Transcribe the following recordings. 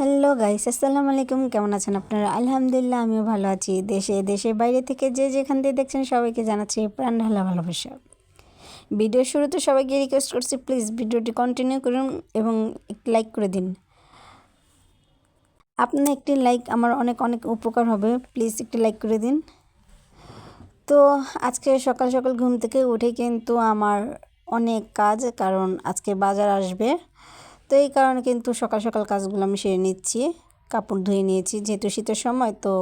Hello guys, আসসালামু আলাইকুম। কেমন আছেন আপনারা? আলহামদুলিল্লাহ, আমিও ভালো আছি। দেশে, দেশের বাইরে থেকে যে যেখান থেকে দেখছেন সবাইকে জানাচ্ছি প্রাণ ঢালা ভালোবাসা। ভিডিও শুরুতে সবাইকে রিকোয়েস্ট করছি প্লিজ ভিডিওটি কন্টিনিউ করুন এবং একটি লাইক করে দিন। আপনার একটি লাইক আমার অনেক অনেক উপকার হবে। প্লিজ একটি লাইক করে দিন। তো আজকে সকাল সকাল ঘুম থেকে উঠে কিন্তু আমার অনেক কাজ, কারণ আজকে বাজার আসবে। তো এই কারণে কিন্তু সকাল সকাল কাজগুলো আমি সেরে নিচ্ছি। কাপড় ধুয়ে নিয়েছি, যেহেতু শীতের সময়, তো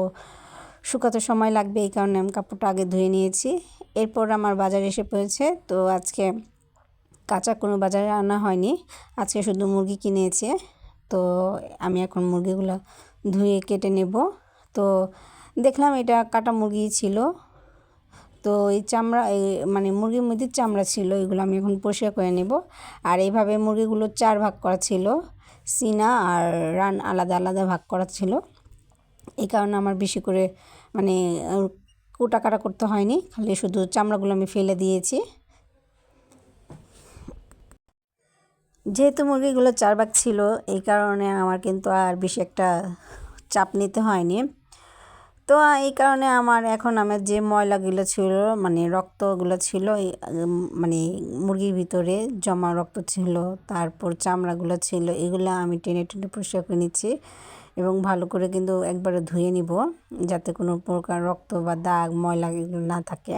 শুকাতে সময় লাগবে, এই কারণে আমি কাপড়টা আগে ধুয়ে নিয়েছি। এরপর আমার বাজার এসে পড়েছে, তো আজকে কাঁচা কোনো বাজারে আনা হয়নি। আজকে শুধু মুরগি কিনেছে, তো আমি এখন মুরগিগুলো ধুয়ে কেটে নেব। তো দেখলাম এটা কাটা মুরগি ছিল তো এই চামড়া, এই মানে মুরগির মধ্যে চামড়া ছিল, এগুলো আমি এখন পরিষ্কার করে নেব। আর এইভাবে মুরগিগুলো চার ভাগ করা ছিল, সিনা আর রান আলাদা আলাদা ভাগ করা ছিল। এই কারণে আমার বেশি করে মানে কোটা কাটা করতে হয়নি, খালি শুধু চামড়াগুলো আমি ফেলে দিয়েছি। যেহেতু মুরগিগুলো চার ভাগ ছিল, এই কারণে আমার কিন্তু আর বেশি একটা চাপ নিতে হয়নি। তো এই কারণে আমার এখন আমার যে ময়লাগুলো ছিল মানে রক্তগুলো ছিল মানে মুরগির ভিতরে জমা রক্ত ছিল, তারপর চামড়াগুলো ছিল, এগুলো আমি টেনে টেনে পরিষ্কার করে নিচ্ছি এবং ভালো করে কিন্তু একবারে ধুয়ে নিব যাতে কোনো প্রকার রক্ত বা দাগ, ময়লা এগুলো না থাকে।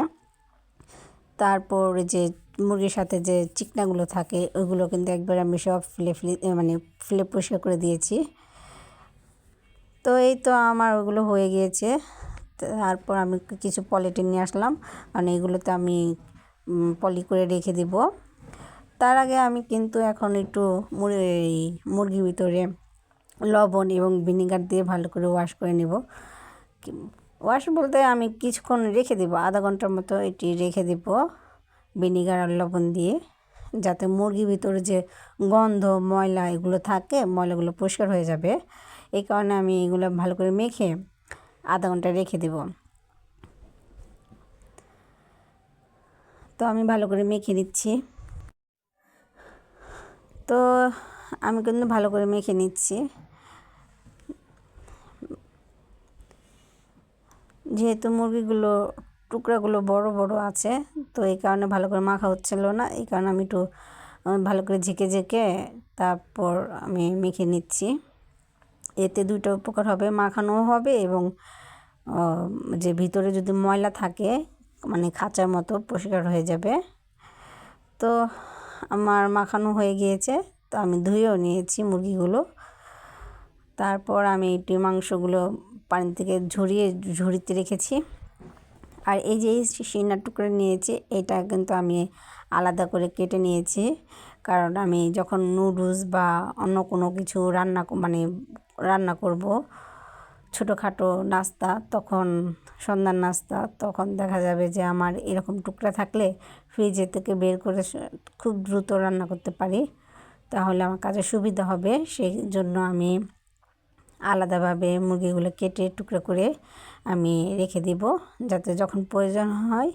তারপর যে মুরগির সাথে যে চিকনাগুলো থাকে ওইগুলো কিন্তু একবার আমি সব ফেলে ফেলে মানে ফেলে পরিষ্কার করে দিয়েছি। তো এই তো আমার ওগুলো হয়ে গিয়েছে। তারপর আমি কিছু পলিটিন নিয়ে আসলাম। কারণ এগুলোতে আমি পলি করে রেখে দিব। তার আগে আমি কিন্তু এখন একটু মুরগির ভিতরে লবণ এবং ভিনিগার দিয়ে ভালো করে ওয়াশ করে নেব। ওয়াশ বলতে আমি কিছুক্ষণ রেখে দেবো, আধা ঘণ্টার মতো এটি রেখে দেব ভিনিগার আর লবণ দিয়ে। যাতে মুরগির ভিতরে যে গন্ধ, ময়লা এগুলো থাকে, ময়লাগুলো পরিষ্কার হয়ে যাবে। এই কারণে আমি এগুলো ভালো করে মেখে আধা ঘণ্টা রেখে দেব। তো আমি ভালো করে মেখে নিচ্ছি। তো আমি কিন্তু ভালো করে মেখে নিচ্ছি। যেহেতু মুরগিগুলো, টুকরাগুলো বড় বড় আছে, তো এই কারণে ভালো করে মাখা হচ্ছিল না। এই কারণে আমি একটু ভালো করে ঝেঁকে ঝেঁকে তারপর আমি মেখে নিচ্ছি। এতে দুইটা উপকার হবে, মাখানোও হবে এবং যে ভিতরে যদি ময়লা থাকে মানে খাঁচার মতো পরিষ্কার হয়ে যাবে। তো আমার মাখানো হয়ে গিয়েছে, তো আমি ধুয়েও নিয়েছি মুরগিগুলো। তারপর আমি একটি মাংসগুলো পানি থেকে ঝরিয়ে, ঝরিতে রেখেছি। আর এই যে সিনার টুকরো নিয়েছি, এটা কিন্তু আমি আলাদা করে কেটে নিয়েছি। কারণ আমি যখন নুডলস বা অন্য কোনো কিছু রান্না মানে রান্না করব। ছোটোখাটো নাস্তা, তখন সন্ধ্যার নাস্তা, তখন দেখা যাবে যে আমার এরকম টুকরা থাকলে ফ্রিজে থেকে বের করে খুব দ্রুত রান্না করতে পারি। তাহলে আমার কাজে সুবিধা হবে। সেই জন্য আমি আলাদাভাবে মুরগিগুলো কেটে টুকরো করে আমি রেখে দিব, যাতে যখন প্রয়োজন হয়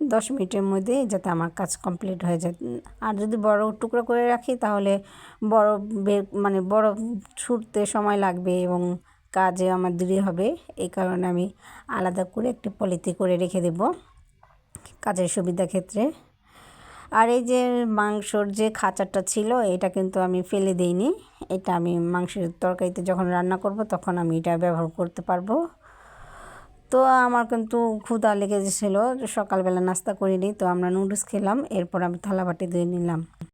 দশ মিনিটের মধ্যে যাতে আমার কাজ কমপ্লিট হয়ে যায়। আর যদি বড় টুকরো করে রাখি তাহলে বড় বের মানে বড় ছুটতে সময় লাগবে এবং কাজে আমার দেরি হবে। এই কারণে আমি আলাদা করে একটি পলিতে করে রেখে দেব কাজের সুবিধা ক্ষেত্রে। আর এই যে মাংসর যে খাঁচাটা ছিল, এটা কিন্তু আমি ফেলে দিইনি। এটা আমি মাংসের তরকারিতে যখন রান্না করব তখন আমি এটা ব্যবহার করতে পারব। তো আমার কিন্তু ক্ষুধা লেগে গেছিল সকালবেলা নাস্তা করিনি, তো আমরা নুডলস খেলাম, এরপর আমি থালা বাটি ধুয়ে নিলাম।